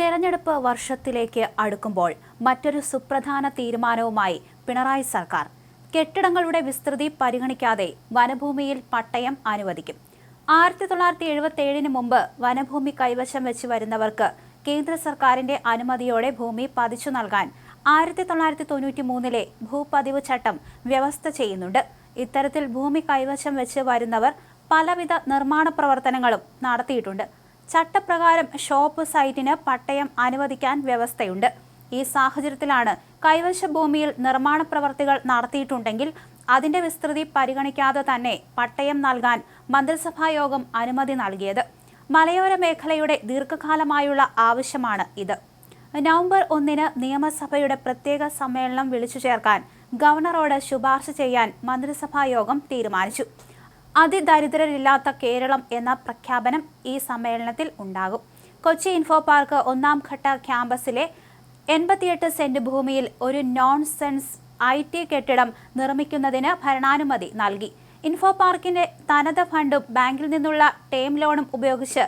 തെരഞ്ഞെടുപ്പ് വർഷത്തിലേക്ക് അടുക്കുമ്പോൾ മറ്റൊരു സുപ്രധാന തീരുമാനവുമായി പിണറായി സർക്കാർ. കെട്ടിടങ്ങളുടെ വിസ്തൃതി പരിഗണിക്കാതെ വനഭൂമിയിൽ പട്ടയം അനുവദിക്കും. ആയിരത്തി തൊള്ളായിരത്തി എഴുപത്തി ഏഴിന് മുമ്പ് വനഭൂമി കൈവശം വെച്ച് വരുന്നവർക്ക് കേന്ദ്ര സർക്കാരിന്റെ അനുമതിയോടെ ഭൂമി പതിച്ചു നൽകാൻ ആയിരത്തി തൊള്ളായിരത്തി തൊണ്ണൂറ്റി മൂന്നിലെ ഭൂപതിവ് ചട്ടം വ്യവസ്ഥ ചെയ്യുന്നുണ്ട്. ഇത്തരത്തിൽ ഭൂമി കൈവശം വെച്ച് വരുന്നവർ പലവിധ നിർമ്മാണ പ്രവർത്തനങ്ങളും നടത്തിയിട്ടുണ്ട്. ചട്ടപ്രകാരം ഷോപ്പ് സൈറ്റിന് പട്ടയം അനുവദിക്കാൻ വ്യവസ്ഥയുണ്ട്. ഈ സാഹചര്യത്തിലാണ് കൈവശ ഭൂമിയിൽ നിർമ്മാണ പ്രവർത്തികൾ നടത്തിയിട്ടുണ്ടെങ്കിൽ അതിന്റെ വിസ്തൃതി പരിഗണിക്കാതെ തന്നെ പട്ടയം നൽകാൻ മന്ത്രിസഭാ യോഗം അനുമതി നൽകിയത്. മലയോര മേഖലയുടെ ദീർഘകാലമായുള്ള ആവശ്യമാണ് ഇത്. നവംബർ ഒന്നിന് നിയമസഭയുടെ പ്രത്യേക സമ്മേളനം വിളിച്ചു ചേർക്കാൻ ഗവർണറോട് ശുപാർശ ചെയ്യാൻ മന്ത്രിസഭാ യോഗം തീരുമാനിച്ചു. അതിദരിദ്രരില്ലാത്ത കേരളം എന്ന പ്രഖ്യാപനം ഈ സമ്മേളനത്തിൽ ഉണ്ടാകും. കൊച്ചി ഇൻഫോ പാർക്ക് ഒന്നാം ഘട്ട ക്യാമ്പസിലെ എൺപത്തിയെട്ട് സെന്റ് ഭൂമിയിൽ ഒരു നോൺ സെൻസ് ഐ ടി കെട്ടിടം നിർമ്മിക്കുന്നതിന് ഭരണാനുമതി നൽകി. ഇൻഫോ പാർക്കിന്റെ തനത് ഫണ്ടും ബാങ്കിൽ നിന്നുള്ള ടേം ലോണും ഉപയോഗിച്ച്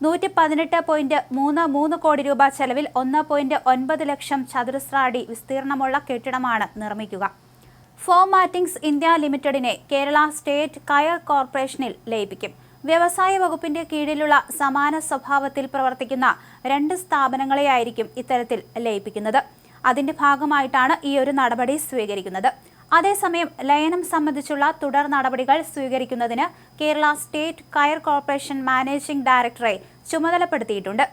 നൂറ്റി പതിനെട്ട് പോയിന്റ് മൂന്ന് മൂന്ന് കോടി രൂപ ചെലവിൽ ഒന്ന് പോയിന്റ് ഒൻപത് ലക്ഷം ചതുരശ്ര അടി വിസ്തീർണമുള്ള കെട്ടിടമാണ് നിർമ്മിക്കുക. ഫോമാറ്റിംഗ്സ് ഇന്ത്യ ലിമിറ്റഡിനെ കേരള സ്റ്റേറ്റ് കയർ കോർപ്പറേഷനിൽ ലയിപ്പിക്കും. വ്യവസായ വകുപ്പിന്റെ കീഴിലുള്ള സമാന സ്വഭാവത്തിൽ പ്രവർത്തിക്കുന്ന രണ്ട് സ്ഥാപനങ്ങളെയായിരിക്കും ഇത്തരത്തിൽ ലയിപ്പിക്കുന്നത്. അതിന്റെ ഭാഗമായിട്ടാണ് ഈ ഒരു നടപടി സ്വീകരിക്കുന്നത്. അതേസമയം ലയനം സംബന്ധിച്ചുള്ള തുടർ നടപടികൾ സ്വീകരിക്കുന്നതിന് കേരള സ്റ്റേറ്റ് കയർ കോർപ്പറേഷൻ മാനേജിംഗ് ഡയറക്ടറെ ചുമതലപ്പെടുത്തിയിട്ടുണ്ട്.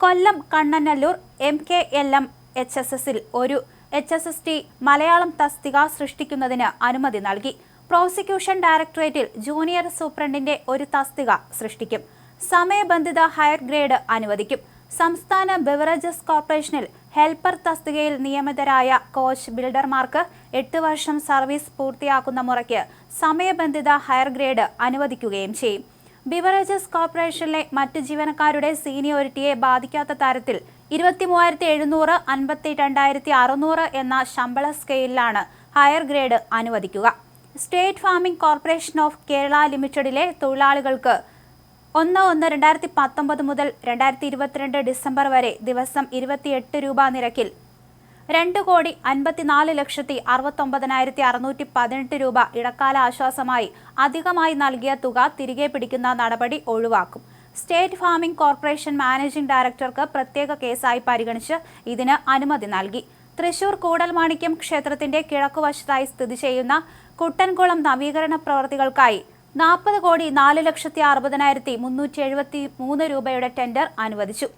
Kollam Kannanallur M K L M H S എസിൽ ഒരു H S S T Malayalam തസ്തിക സൃഷ്ടിക്കുന്നതിന് അനുമതി നൽകി. പ്രോസിക്യൂഷൻ ഡയറക്ടറേറ്റിൽ ജൂനിയർ സൂപ്രണ്ടിന്റെ ഒരു തസ്തിക സൃഷ്ടിക്കും. സമയബന്ധിത ഹയർ ഗ്രേഡ് അനുവദിക്കും. സംസ്ഥാന ബെവറേജസ് കോർപ്പറേഷനിൽ ഹെൽപ്പർ തസ്തികയിൽ നിയമിതരായ കോച്ച് ബിൽഡർമാർക്ക് എട്ട് വർഷം സർവീസ് പൂർത്തിയാക്കുന്ന മുറയ്ക്ക് സമയബന്ധിത ഹയർ ഗ്രേഡ് അനുവദിക്കുകയും ചെയ്യും. ബിവറേജസ് കോർപ്പറേഷനിലെ മറ്റ് ജീവനക്കാരുടെ സീനിയോറിറ്റിയെ ബാധിക്കാത്ത തരത്തിൽ ഇരുപത്തി മൂവായിരത്തി എഴുന്നൂറ് അൻപത്തി രണ്ടായിരത്തി അറുന്നൂറ് എന്ന ശമ്പള സ്കെയിലാണ് ഹയർ ഗ്രേഡ് അനുവദിക്കുക. State farming corporation of Kerala ലിമിറ്റഡിലെ തൊഴിലാളികൾക്ക് ഒന്ന് ഒന്ന് രണ്ടായിരത്തി പത്തൊമ്പത് മുതൽ രണ്ടായിരത്തി ഇരുപത്തിരണ്ട് ഡിസംബർ വരെ ദിവസം ഇരുപത്തിയെട്ട് രൂപ നിരക്കിൽ രണ്ട് കോടി അൻപത്തിനാല് ലക്ഷത്തി അറുപത്തൊമ്പതിനായിരത്തി അറുന്നൂറ്റി പതിനെട്ട് രൂപ ഇടക്കാല ആശ്വാസമായി അധികമായി നൽകിയ തുക തിരികെ പിടിക്കുന്ന നടപടി ഒഴിവാക്കും. സ്റ്റേറ്റ് ഫാമിംഗ് കോർപ്പറേഷൻ മാനേജിംഗ് ഡയറക്ടർക്ക് പ്രത്യേക കേസായി പരിഗണിച്ച് ഇതിന് അനുമതി നൽകി. തൃശൂർ കൂടൽമാണിക്യം ക്ഷേത്രത്തിന്റെ കിഴക്കുവശത്തായി സ്ഥിതി ചെയ്യുന്ന കുട്ടൻകുളം നവീകരണ പ്രവൃത്തികൾക്കായി നാൽപ്പത് കോടി നാല് ലക്ഷത്തി അറുപതിനായിരത്തി മുന്നൂറ്റി എഴുപത്തി മൂന്ന് രൂപയുടെ ടെൻഡർ അനുവദിച്ചു.